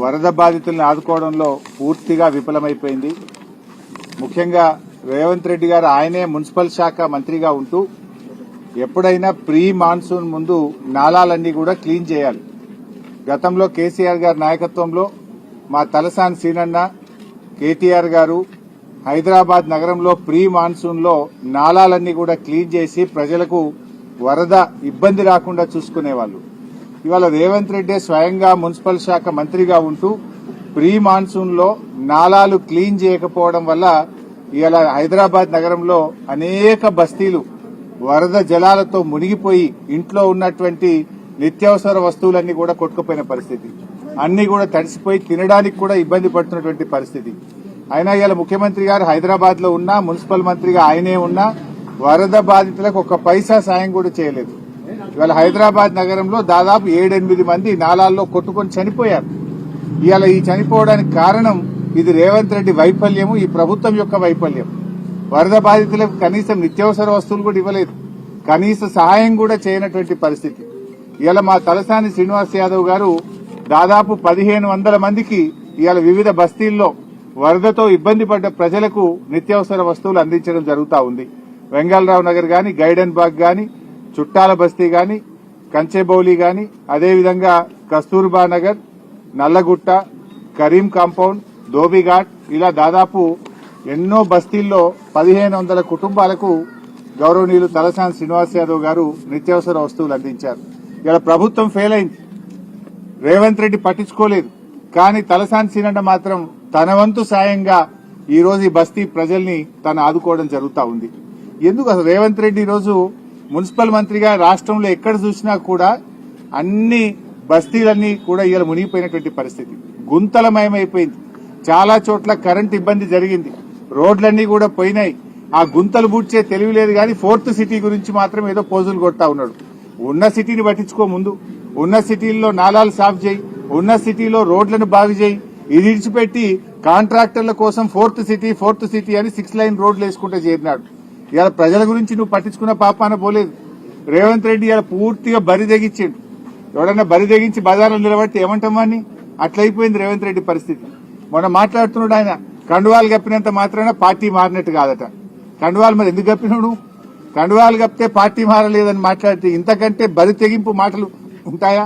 వరద బాధితులను ఆదుకోవడంలో పూర్తిగా విఫలమైపోయింది. ముఖ్యంగా రేవంత్ రెడ్డి గారు ఆయనే మున్సిపల్ శాఖ మంత్రిగా ఉంటూ ఎప్పుడైనా ప్రీ మాన్సూన్ ముందు నాలాలన్నీ కూడా క్లీన్ చేయాలి. గతంలో కేసీఆర్ గారి నాయకత్వంలో మా తలసాని సీనన్న కేటీఆర్ గారు హైదరాబాద్ నగరంలో ప్రీ మాన్సూన్లో నాలాలన్నీ కూడా క్లీన్ చేసి ప్రజలకు వరద ఇబ్బంది రాకుండా చూసుకునేవాళ్ళు. ఇవాళ రేవంత్ రెడ్డి స్వయంగా మున్సిపల్ శాఖ మంత్రిగా ఉంటూ ప్రీ మాన్సూన్లో నాలాలు క్లీన్ చేయకపోవడం వల్ల ఇవాళ హైదరాబాద్ నగరంలో అనేక బస్తీలు వరద జలాలతో మునిగిపోయి ఇంట్లో ఉన్నటువంటి నిత్యావసర వస్తువులన్నీ కూడా కొట్టుకుపోయిన పరిస్థితి. అన్ని కూడా తడిసిపోయి తినడానికి కూడా ఇబ్బంది పడుతున్నటువంటి పరిస్థితి. అయినా ఇవాళ ముఖ్యమంత్రి గారు హైదరాబాద్లో ఉన్నా మున్సిపల్ మంత్రిగా ఆయనే ఉన్నా వరద బాధితులకు ఒక పైసా సాయం కూడా చేయలేదు. ఇవాళ హైదరాబాద్ నగరంలో దాదాపు ఏడెనిమిది మంది నాలాల్లో కొట్టుకొని చనిపోయారు. ఇవాళ ఈ చనిపోవడానికి కారణం ఇది రేవంత్ రెడ్డి వైఫల్యము ఈ ప్రభుత్వం యొక్క వైఫల్యం. వరద బాధితులకు కనీసం నిత్యావసర వస్తువులు కూడా ఇవ్వలేదు. కనీస సహాయం కూడా చేయనటువంటి పరిస్థితి. ఇవాళ మా తలసాని శ్రీనివాస్ యాదవ్ గారు దాదాపు పదిహేను వందల మందికి ఇవాళ వివిధ బస్తీల్లో వరదతో ఇబ్బంది పడ్డ ప్రజలకు నిత్యావసర వస్తువులు అందించడం జరుగుతా ఉంది. వెంగళరావు నగర్ గాని గైడెన్ బాగ్ గాని చుట్టాల బస్తీ గాని కంచెబౌలి గాని అదేవిధంగా కస్తూర్బా నగర్ నల్లగుట్ట కరీం కాంపౌండ్ ధోబిఘాట్ ఇలా దాదాపు ఎన్నో బస్తీల్లో పదిహేను వందల కుటుంబాలకు గౌరవనీయులు తలసాని శ్రీనివాస్ యాదవ్ గారు నిత్యావసర వస్తువులు అందించారు. ఇలా ప్రభుత్వం ఫెయిల్ అయింది. రేవంత్ రెడ్డి పట్టించుకోలేదు. కానీ తలసాని సీనన్న మాత్రం తన వంతు సాయంగా ఈరోజు ఈ బస్తీ ప్రజల్ని తను ఆదుకోవడం జరుగుతా ఉంది. ఎందుకు అసలు రేవంత్ రెడ్డి ఈరోజు రోజు మున్సిపల్ మంత్రిగా రాష్ట్రంలో ఎక్కడ చూసినా కూడా అన్ని బస్తీలన్నీ కూడా ఇలా మునిగిపోయినటువంటి పరిస్థితి. గుంతలమయమైపోయింది. చాలా చోట్ల కరెంట్ ఇబ్బంది జరిగింది. రోడ్లన్నీ కూడా పోయినాయి. ఆ గుంతలు బూడ్చే తెలివి లేదు కానీ ఫోర్త్ సిటీ గురించి మాత్రం ఏదో పోజులు కొడతా ఉన్నాడు. ఉన్న సిటీని పట్టించుకో ముందు. ఉన్న సిటీల్లో నాలాలు సాఫ్ చేయి. ఉన్న సిటీలో రోడ్లను బాగు చేయి. ఇది ఇడిచిపెట్టి కాంట్రాక్టర్ల కోసం ఫోర్త్ సిటీ ఫోర్త్ సిటీ అని సిక్స్ లైన్ రోడ్లు వేసుకుంటే చేరినాడు. ఇవాళ ప్రజల గురించి నువ్వు పట్టించుకున్న పాపాన పోలేదు. రేవంత్ రెడ్డి ఇవాళ పూర్తిగా బరి తెగించాడు. ఎవడన్నా బరి తెగించి బజార్లో నిలబడితే ఏమంటాం వాడిని అట్లయిపోయింది రేవంత్ రెడ్డి పరిస్థితి. మొన్న మాట్లాడుతున్నాడు ఆయన కండువాలు కప్పినంత మాత్రాన పార్టీ మారినట్టు కాదట. కండువాలు మరి ఎందుకు కప్పినావు కండువాలు కప్పితే పార్టీ మారలేదని మాట్లాడితే ఇంతకంటే బరి తెగింపు మాటలు ఉంటాయా?